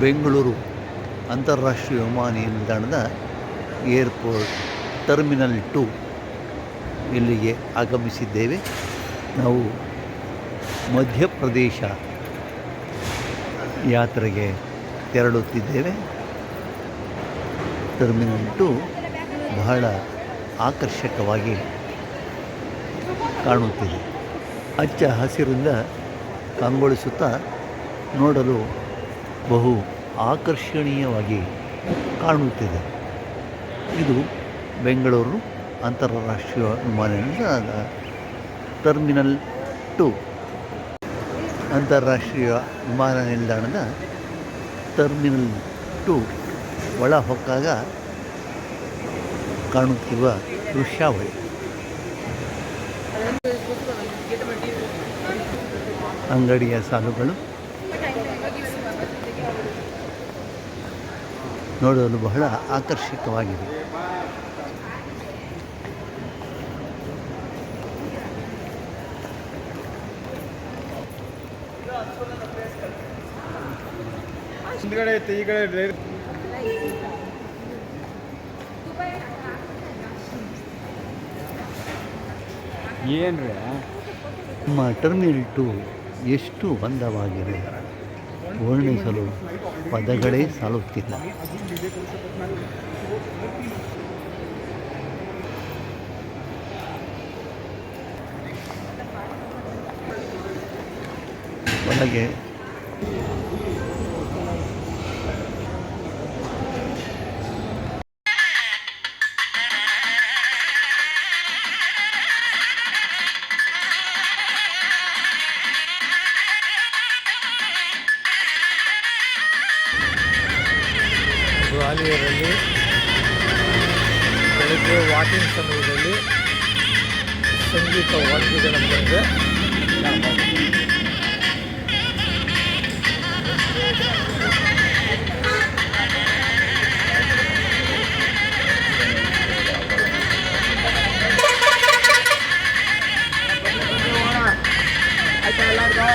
ಬೆಂಗಳೂರು ಅಂತಾರಾಷ್ಟ್ರೀಯ ವಿಮಾನ ನಿಲ್ದಾಣದ ಏರ್ಪೋರ್ಟ್ ಟರ್ಮಿನಲ್ ಟು ಇಲ್ಲಿಗೆ ಆಗಮಿಸಿದ್ದೇವೆ. ನಾವು ಮಧ್ಯಪ್ರದೇಶ ಯಾತ್ರೆಗೆ ತೆರಳುತ್ತಿದ್ದೇವೆ. ಟರ್ಮಿನಲ್ ಟು ಬಹಳ ಆಕರ್ಷಕವಾಗಿ ಕಾಣುತ್ತಿದೆ. ಹಚ್ಚ ಹಸಿರಿಂದ ಕಂಗೊಳಿಸುತ್ತಾ ನೋಡಲು ಬಹು ಆಕರ್ಷಣೀಯವಾಗಿ ಕಾಣುತ್ತಿದೆ. ಇದು ಬೆಂಗಳೂರು ಅಂತಾರಾಷ್ಟ್ರೀಯ ವಿಮಾನ ನಿಲ್ದಾಣದ ಟರ್ಮಿನಲ್ ಟು ಅಂತಾರಾಷ್ಟ್ರೀಯ ವಿಮಾನ ನಿಲ್ದಾಣದ ಟರ್ಮಿನಲ್ ಟು ಒಳ ಹೊಕ್ಕಾಗ ಕಾಣುತ್ತಿರುವ ದೃಶ್ಯಾವಳಿ. ಅಂಗಡಿಯ ಸಾಲುಗಳು ನೋಡಲು ಬಹಳ ಆಕರ್ಷಕವಾಗಿದೆ. ಹಿಂದ್ಗಡೆ ಐತೆ ಈ ಕಡೆ ಏನ್ರಿ? ನಮ್ಮ ಟರ್ಮಿನಲ್ ಟು ಎಷ್ಟು घोळ नाही चालू. पदकडे तिथला पदक ಗ್ವಾಲಿಯರಲ್ಲಿ ಬೆಳಗ್ಗೆ ವಾಕಿಂಗ್ ಸಮಯದಲ್ಲಿ ಸಂಗೀತ ವಾದ್ಯಗಳ ಮುಂದೆ ಆಯ್ತಾ ಎಲ್ಲರಿಗೂ